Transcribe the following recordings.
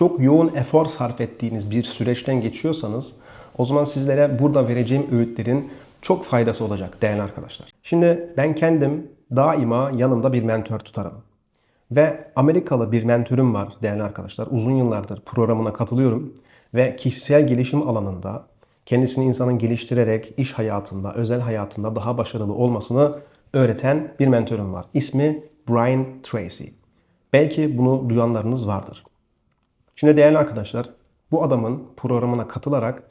çok yoğun efor sarf ettiğiniz bir süreçten geçiyorsanız o zaman sizlere burada vereceğim öğütlerin çok faydası olacak değerli arkadaşlar. Şimdi ben kendim daima yanımda bir mentor tutarım. Ve Amerikalı bir mentörüm var değerli arkadaşlar. Uzun yıllardır programına katılıyorum ve kişisel gelişim alanında kendisini insanın geliştirerek iş hayatında, özel hayatında daha başarılı olmasını öğreten bir mentörüm var. İsmi Brian Tracy. Belki bunu duyanlarınız vardır. Şimdi değerli arkadaşlar, bu adamın programına katılarak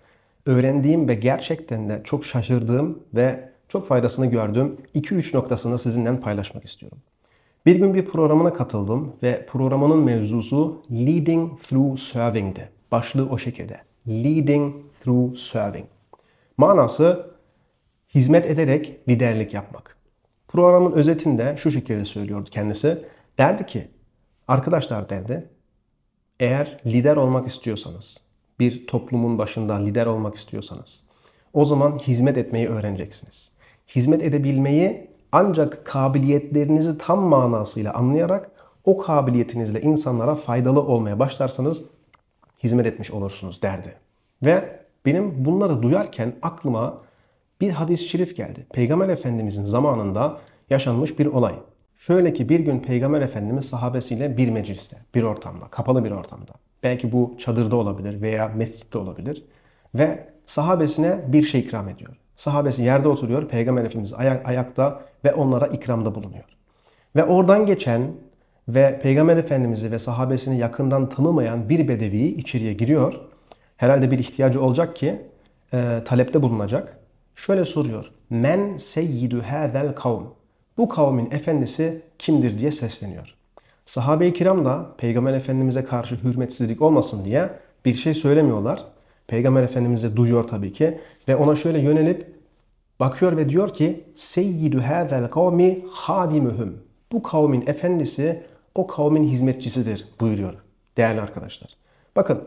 öğrendiğim ve gerçekten de çok şaşırdığım ve çok faydasını gördüğüm 2-3 noktasını sizinle paylaşmak istiyorum. Bir gün bir programına katıldım ve programının mevzusu Leading Through Serving'di. Başlığı o şekilde. Leading Through Serving. Manası hizmet ederek liderlik yapmak. Programın özetinde şu şekilde söylüyordu kendisi. Derdi ki, arkadaşlar derdi, eğer lider olmak istiyorsanız, bir toplumun başında lider olmak istiyorsanız, o zaman hizmet etmeyi öğreneceksiniz. Hizmet edebilmeyi ancak kabiliyetlerinizi tam manasıyla anlayarak o kabiliyetinizle insanlara faydalı olmaya başlarsanız hizmet etmiş olursunuz derdi. Ve benim bunları duyarken aklıma bir hadis-i şerif geldi. Peygamber Efendimizin zamanında yaşanmış bir olay. Şöyle ki bir gün Peygamber Efendimiz sahabesiyle bir mecliste, bir ortamda, kapalı bir ortamda. Belki bu çadırda olabilir veya mescitte olabilir. Ve sahabesine bir şey ikram ediyor. Sahabesi yerde oturuyor, Peygamber Efendimiz ayak, ayakta ve onlara ikramda bulunuyor. Ve oradan geçen ve Peygamber Efendimiz'i ve sahabesini yakından tanımayan bir bedevi içeriye giriyor. Herhalde bir ihtiyacı olacak ki e, talepte bulunacak. Şöyle soruyor. Men seyyidu hazel kavm. Bu kavmin efendisi kimdir diye sesleniyor. Sahabe-i kiram da Peygamber Efendimiz'e karşı hürmetsizlik olmasın diye bir şey söylemiyorlar. Peygamber Efendimiz de duyuyor tabii ki ve ona şöyle yönelip bakıyor ve diyor ki Seyyidu hazel kavmi hadimuhum. Bu kavmin efendisi o kavmin hizmetçisidir buyuruyor değerli arkadaşlar. Bakın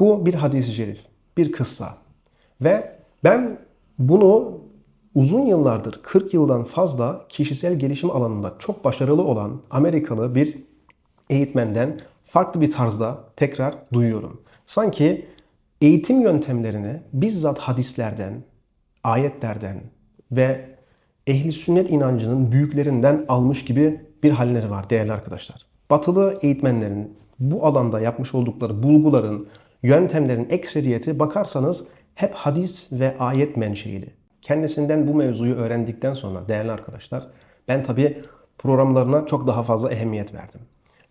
bu bir hadis-i şerif, bir kıssa ve ben bunu uzun yıllardır 40 yıldan fazla kişisel gelişim alanında çok başarılı olan Amerikalı bir eğitmenden farklı bir tarzda tekrar duyuyorum. Sanki eğitim yöntemlerini bizzat hadislerden, ayetlerden ve ehli sünnet inancının büyüklerinden almış gibi bir halleri var değerli arkadaşlar. Batılı eğitmenlerin bu alanda yapmış oldukları bulguların, yöntemlerin ekseriyeti bakarsanız hep hadis ve ayet menşeili. Kendisinden bu mevzuyu öğrendikten sonra değerli arkadaşlar ben tabi programlarına çok daha fazla ehemmiyet verdim.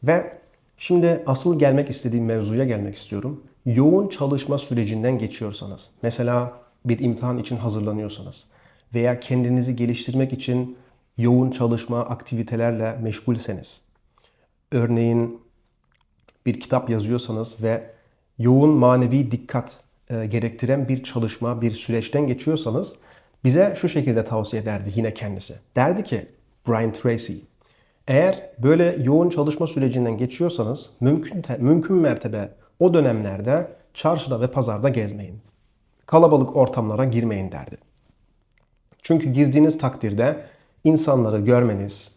Ve şimdi asıl gelmek istediğim mevzuya gelmek istiyorum. Yoğun çalışma sürecinden geçiyorsanız, mesela bir imtihan için hazırlanıyorsanız veya kendinizi geliştirmek için yoğun çalışma aktivitelerle meşgulseniz, örneğin bir kitap yazıyorsanız ve yoğun manevi dikkat e, gerektiren bir çalışma, bir süreçten geçiyorsanız bize şu şekilde tavsiye ederdi yine kendisi. Derdi ki Brian Tracy, eğer böyle yoğun çalışma sürecinden geçiyorsanız mümkün mümkün mertebe o dönemlerde çarşıda ve pazarda gezmeyin. Kalabalık ortamlara girmeyin derdi. Çünkü girdiğiniz takdirde insanları görmeniz,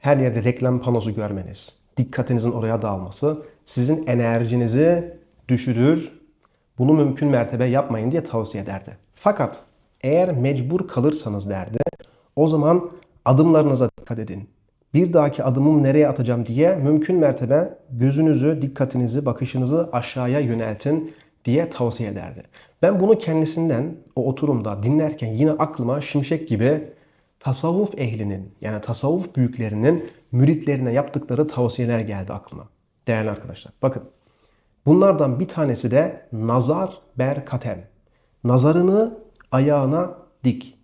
her yerde reklam panosu görmeniz, dikkatinizin oraya dağılması sizin enerjinizi düşürür. Bunu mümkün mertebe yapmayın diye tavsiye ederdi. Fakat eğer mecbur kalırsanız derdi, o zaman adımlarınıza dikkat edin. Bir dahaki adımım nereye atacağım diye mümkün mertebe gözünüzü, dikkatinizi, bakışınızı aşağıya yöneltin diye tavsiye ederdi. Ben bunu kendisinden o oturumda dinlerken yine aklıma şimşek gibi tasavvuf ehlinin yani tasavvuf büyüklerinin müritlerine yaptıkları tavsiyeler geldi aklıma. Değerli arkadaşlar bakın bunlardan bir tanesi de nazar ber katem. Nazarını ayağına dik.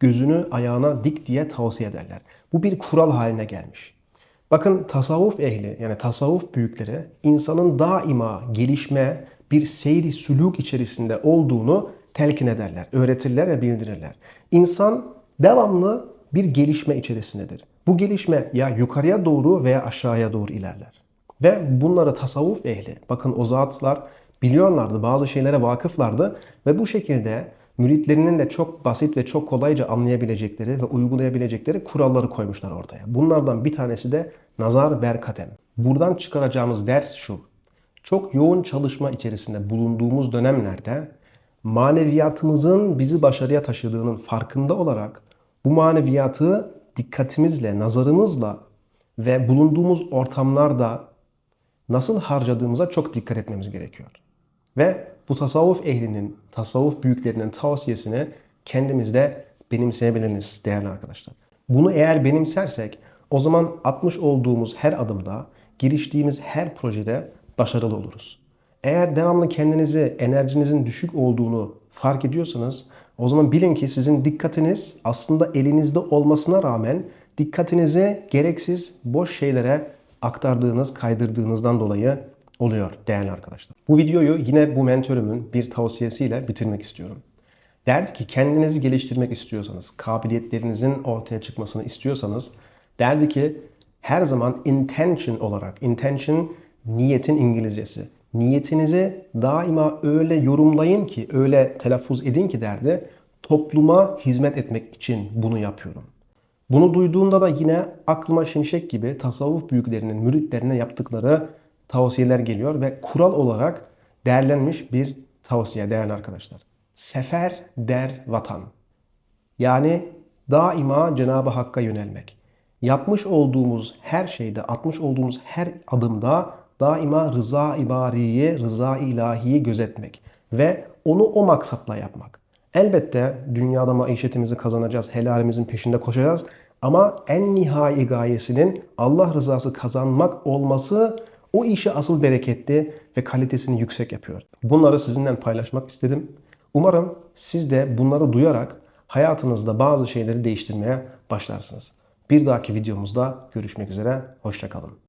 Gözünü ayağına dik diye tavsiye ederler. Bu bir kural haline gelmiş. Bakın tasavvuf ehli yani tasavvuf büyükleri insanın daima gelişme, bir seyri sülük içerisinde olduğunu telkin ederler, öğretirler ve bildirirler. İnsan devamlı bir gelişme içerisindedir. Bu gelişme ya yukarıya doğru veya aşağıya doğru ilerler. Ve bunları tasavvuf ehli, bakın o zatlar biliyorlardı, bazı şeylere vakıflardı ve bu şekilde müritlerinin de çok basit ve çok kolayca anlayabilecekleri ve uygulayabilecekleri kuralları koymuşlar ortaya. Bunlardan bir tanesi de nazar berkatem. Buradan çıkaracağımız ders şu. çok yoğun çalışma içerisinde bulunduğumuz dönemlerde maneviyatımızın bizi başarıya taşıdığının farkında olarak bu maneviyatı dikkatimizle, nazarımızla ve bulunduğumuz ortamlarda nasıl harcadığımıza çok dikkat etmemiz gerekiyor. Ve bu tasavvuf ehlinin, tasavvuf büyüklerinin tavsiyesini kendimizde benimseyebiliriz değerli arkadaşlar. Bunu eğer benimsersek o zaman atmış olduğumuz her adımda, giriştiğimiz her projede başarılı oluruz. Eğer devamlı kendinizi, enerjinizin düşük olduğunu fark ediyorsanız o zaman bilin ki sizin dikkatiniz aslında elinizde olmasına rağmen dikkatinizi gereksiz boş şeylere aktardığınız, kaydırdığınızdan dolayı oluyor değerli arkadaşlar. Bu videoyu yine bu mentörümün bir tavsiyesiyle bitirmek istiyorum. Derdi ki kendinizi geliştirmek istiyorsanız, kabiliyetlerinizin ortaya çıkmasını istiyorsanız derdi ki her zaman intention olarak, intention niyetin İngilizcesi. Niyetinizi daima öyle yorumlayın ki, öyle telaffuz edin ki derdi, topluma hizmet etmek için bunu yapıyorum. Bunu duyduğumda da yine aklıma şimşek gibi tasavvuf büyüklerinin müritlerine yaptıkları tavsiyeler geliyor ve kural olarak değerlenmiş bir tavsiye değerli arkadaşlar. Sefer der vatan. Yani daima Cenab-ı Hakk'a yönelmek. Yapmış olduğumuz her şeyde, atmış olduğumuz her adımda daima rıza ibariyi, rıza ilahiyi gözetmek ve onu o maksatla yapmak. Elbette dünyada maişetimizi kazanacağız, helalimizin peşinde koşacağız ama en nihai gayesinin Allah rızası kazanmak olması o işi asıl bereketli ve kalitesini yüksek yapıyor. Bunları sizinle paylaşmak istedim. Umarım siz de bunları duyarak hayatınızda bazı şeyleri değiştirmeye başlarsınız. Bir dahaki videomuzda görüşmek üzere. Hoşçakalın.